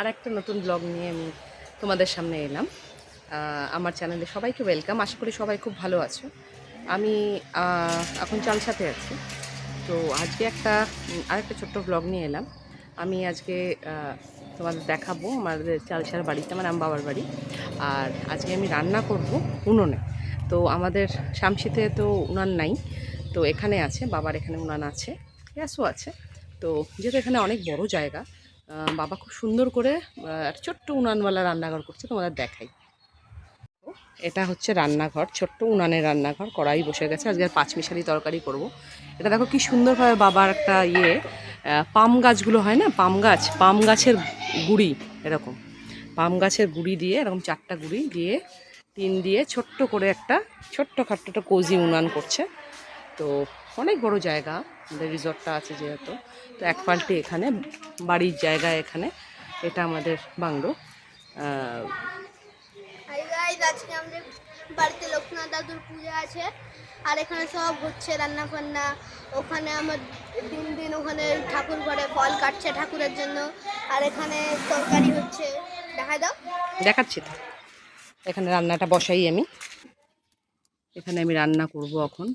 আর একটা নতুন ব্লগ নিয়ে আমি তোমাদের সামনে এলাম। আমার চ্যানেলে সবাইকে ওয়েলকাম আশা করি সবাই খুব ভালো আছো। আমি এখন চালসাতে আছি। তো আজকে একটা আরেকটা ছোট্ট ব্লগ নিয়ে এলাম। আমি আজকে তোমাদের দেখাবো আমাদের চালসার বাড়িতে, আমার আম বাবার বাড়ি। আর আজকে আমি রান্না করব উনুনে। তো আমাদের শামসিতে তো উনান নাই। তো এখানে আছে, বাবার এখানে উনান আছে, গ্যাসও আছে। তো যেহেতু এখানে অনেক বড় জায়গা বাবা খুব সুন্দর করে একটা ছোট্ট উনানওয়ালা রান্নাঘর করছে, তোমাদের দেখাই। এটা হচ্ছে রান্নাঘর, ছোট্ট উনানের রান্নাঘর, কড়াই বসে গেছে। আজকে আর পাঁচমিশালি তরকারি করব। এটা দেখো কি সুন্দরভাবে বাবার একটা ইয়ে পাম গাছগুলো হয় না? পাম গাছ, পাম গাছের গুড়ি, এরকম। পাম গাছের গুড়ি দিয়ে, এরকম চারটা গুড়ি দিয়ে টিন দিয়ে ছোট্ট করে একটা ছোট্ট খাট্ট একটা কোজি উনান করছে। তো অনেক বড় জায়গা আমাদের রিসর্টটা আছে যেহেতু। তো এক পাল্টি এখানে বাড়ির জায়গা এখানে এটা আমাদের বাংলো। আজকে আমাদের বাড়িতে লোকনাথ দাদুর পূজা আছে। আর এখানে সব হচ্ছে রান্না ওখানে আমার দিন দিন ওখানে ঠাকুর ঘরে ফল কাটছে ঠাকুরের জন্য। আর এখানে তরকারি হচ্ছে। দেখা দাও। দেখাচ্ছি তো। এখানে রান্নাটা বসাই আমি। এখানে আমি রান্না করব এখন।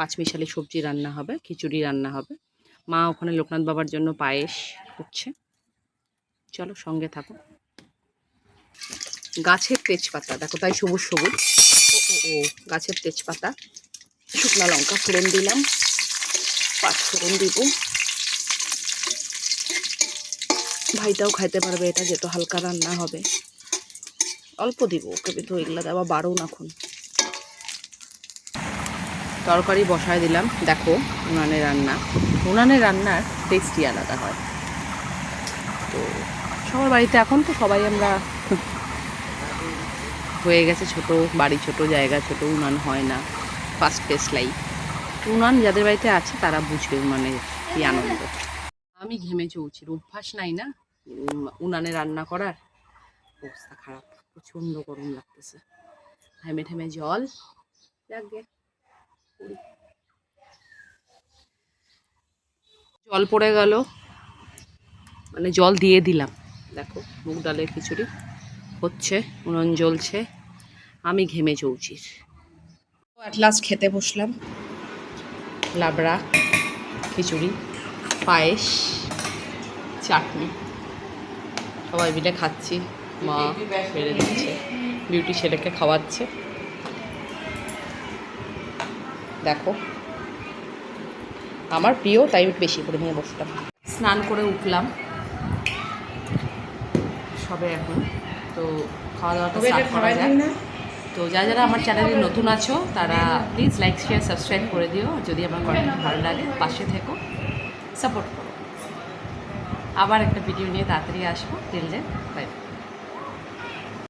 পাঁচমিশালি সবজি রান্না হবে, খিচুড়ি রান্না হবে। মা ওখানে লোকনাথ বাবার জন্য পায়েস করছে। চলো সঙ্গে থাকো। গাছের তেজপাতা, দেখো তাই সবুজ সবুজ। ও, গাছের তেজপাতা, শুকনো লঙ্কা ফোড়ন দিলাম, পাঁচ ফোড়ন দিব। ভাইটাও খাইতে পারবে, এটা যেহেতু হালকা রান্না হবে। অল্প দিব ওকে, কিন্তু এগুলো দেওয়া বারণ এখন। তরকারি বসায় দিলাম। দেখো, উনানে রান্না। উনানে রান্নার টেস্টই আলাদা হয়। তো সবার বাড়িতে এখন তো সবাই আমরা হয়ে গেছে ছোট, বাড়ি ছোট, জায়গা ছোট, উনান হয় না। ফার্স্ট ফেস লাইফ উনান যাদের বাড়িতে আছে, তারা বুঝবে উনানের কি আনন্দ। আমি ঘেমে চৌচির অভ্যাস নাই না? উনানে রান্না করার? অবস্থা খারাপ, প্রচণ্ড গরম লাগতেছে। ঘেমে ঠেমে জল। যাকে জল পড়ে গেল। মানে জল দিয়ে দিলাম। দেখো মুগ ডালের খিচুড়ি হচ্ছে উনুন জ্বলছে। আমি ঘেমে চৌচির। অ্যাট লাস্ট খেতে বসলাম। লাবড়া খিচুড়ি পায়েস চাটনি। সবাই মিলে খাচ্ছি। মা বেড়ে দিচ্ছে। বিউটি ছেলেকে খাওয়াচ্ছে। দেখো। আমার প্রিয় তাই বেশি করে নিয়ে বসলাম। স্নান করে উঠলাম। সবে এখন। তো খাওয়া স্টার্ট করা যাক। তো যারা যারা আমার চ্যানেলে নতুন আছো তারা প্লিজ লাইক শেয়ার সাবস্ক্রাইব করে দিও। যদি আমার কন্টেন্ট ভালো লাগে পাশে থেকো। সাপোর্ট করো। আবার একটা ভিডিও নিয়ে তাড়াতাড়ি আসব। Till then by